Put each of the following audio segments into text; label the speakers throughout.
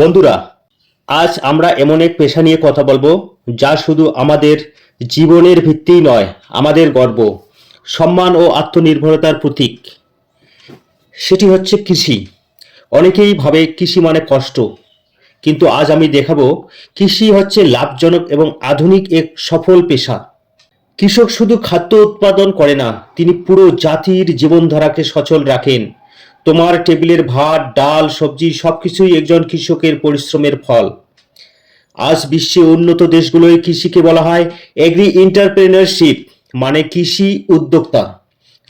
Speaker 1: বন্ধুরা, আজ আমরা এমন এক পেশা নিয়ে কথা বলব যা শুধু আমাদের জীবনের ভিত্তিই নয়, আমাদের গর্ব, সম্মান ও আত্মনির্ভরতার প্রতীক। সেটি হচ্ছে কৃষি। অনেকেই ভাবে কৃষি মানে কষ্ট, কিন্তু আজ আমি দেখাবো কৃষি হচ্ছে লাভজনক এবং আধুনিক এক সফল পেশা। কৃষক শুধু খাদ্য উৎপাদন করে না, তিনি পুরো জাতির জীবনধারাকে সচল রাখেন। তোমার টেবিলের ভাত, ডাল, সবজি, সবকিছুই একজন কৃষকের পরিশ্রমের ফল। আজ বিশ্বে উন্নত দেশগুলোয় কৃষিকে বলা হয় এগ্রি এন্টারপ্রেনারশিপ মানে কৃষি উদ্যোক্তা,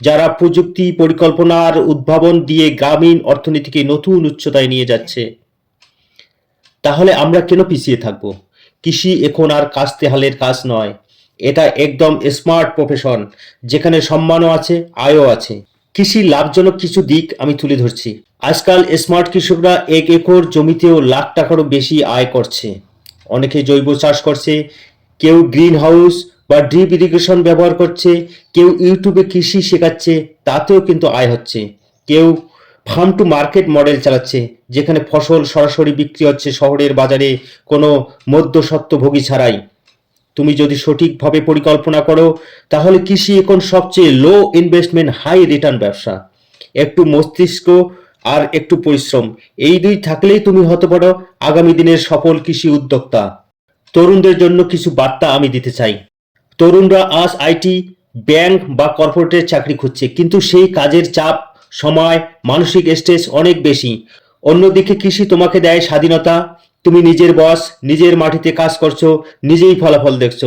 Speaker 1: যারা প্রযুক্তি পরিকল্পনার উদ্ভাবন দিয়ে গ্রামীণ অর্থনীতিকে নতুন উচ্চতায় নিয়ে যাচ্ছে। তাহলে আমরা কেন পিছিয়ে থাকব? কৃষি এখন আর কাস্তে হালের কাজ নয়। এটা একদম স্মার্ট প্রফেশন যেখানে সম্মানও আছে, আয়ও আছে। কৃষির লাভজনক কিছু দিক আমি তুলে ধরছি। আজকাল স্মার্ট কৃষকরা এক একর জমিতেও লাখ টাকারও বেশি আয় করছে। অনেকে জৈব চাষ করছে, কেউ গ্রিন হাউস বা ড্রিপ ইরিগেশন ব্যবহার করছে, কেউ ইউটিউবে কৃষি শেখাচ্ছে, তাতেও কিন্তু আয় হচ্ছে। কেউ ফার্ম টু মার্কেট মডেল চালাচ্ছে, যেখানে ফসল সরাসরি বিক্রি হচ্ছে শহরের বাজারে কোনো মধ্যস্বত্বভোগী ছাড়াই। তুমি যদি সঠিকভাবে পরিকল্পনা করো, তাহলে কৃষি এখন সবচেয়ে লো ইনভেস্টমেন্ট হাই রিটার্ন ব্যবসা। একটু মস্তিষ্ক আর একটু পরিশ্রম, এই দুই থাকলেই তুমি হতে পারো আগামী দিনের সফল কৃষি উদ্যোক্তা। তরুণদের জন্য কিছু বার্তা আমি দিতে চাই। তরুণরা আজ আইটি, ব্যাংক বা কর্পোরেটের চাকরি খুঁজছে, কিন্তু সেই কাজের চাপ, সময়, মানসিক স্ট্রেস অনেক বেশি। অন্যদিকে কৃষি তোমাকে দেয় স্বাধীনতা তুমি নিজের বস, নিজের মাটিতে কাজ করছ, নিজেই ফলাফল দেখছ।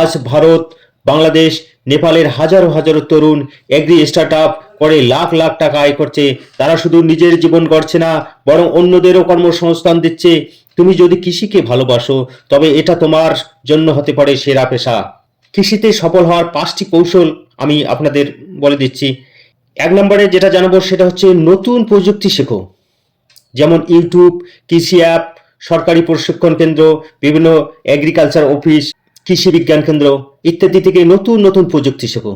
Speaker 1: আজ ভারত, বাংলাদেশ, নেপালের হাজারো হাজারো তরুণ এগ্রি স্টার্ট আপ করে লাখ লাখ টাকা আয় করছে। তারা শুধু নিজের জীবন গড়ছে না, বরং অন্যদেরও কর্মসংস্থান দিচ্ছে। তুমি যদি কৃষিকে ভালোবাসো, তবে এটা তোমার জন্য হতে পারে সেরা পেশা। কৃষিতে সফল হওয়ার পাঁচটি কৌশল আমি আপনাদের বলে দিচ্ছি। এক নম্বরে যেটা জানাব সেটা হচ্ছে নতুন প্রযুক্তি শেখো। যেমন ইউটিউব, কৃষি অ্যাপ সরকারি প্রশিক্ষণ কেন্দ্র, বিভিন্ন এগ্রিকালচার অফিস কৃষি বিজ্ঞান কেন্দ্র ইত্যাদি থেকে নতুন নতুন প্রযুক্তি শেখো।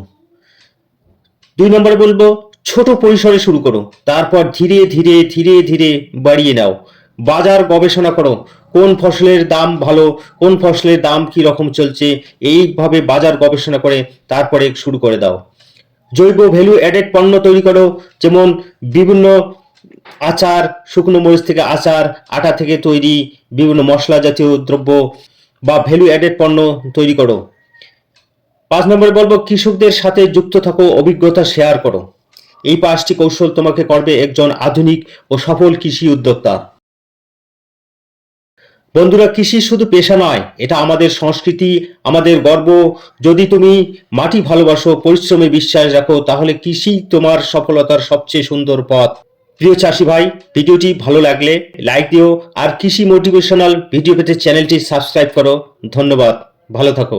Speaker 1: দুই নম্বরে বলব, ছোট পরিসরে শুরু করো। তারপর ধীরে ধীরে ধীরে ধীরে বাড়িয়ে নাও। বাজার গবেষণা করো, কোন ফসলের দাম ভালো, কোন ফসলের দাম কি রকম চলছে, এইভাবে বাজার গবেষণা করে তারপরে শুরু করে দাও। জৈব ভ্যালু অ্যাডেড পণ্য তৈরি করো, যেমন বিভিন্ন আচার, শুকনো মরিচ থেকে আচার, আটা থেকে তৈরি বিভিন্ন মশলা জাতীয় দ্রব্য বা ভ্যালু অ্যাডেড পণ্য তৈরি করো। পাঁচ নম্বরে বলব, কৃষকদের সাথে যুক্ত থাকো, অভিজ্ঞতা শেয়ার করো। এই পাঁচটি কৌশল তোমাকে করবে একজন আধুনিক ও সফল কৃষি উদ্যোক্তা। বন্ধুরা, কৃষি শুধু পেশা নয়, এটা আমাদের সংস্কৃতি, আমাদের গর্ব। যদি তুমি মাটি ভালোবাসো, পরিশ্রমে বিশ্বাস রাখো, তাহলে কৃষি তোমার সফলতার সবচেয়ে সুন্দর পথ। প্রিয় চাষি ভাই, ভিডিওটি ভালো লাগলে লাইক দিও আর কৃষি মোটিভেশনাল ভিডিও পেতে চ্যানেলটি সাবস্ক্রাইব করো। ধন্যবাদ। ভালো থাকো।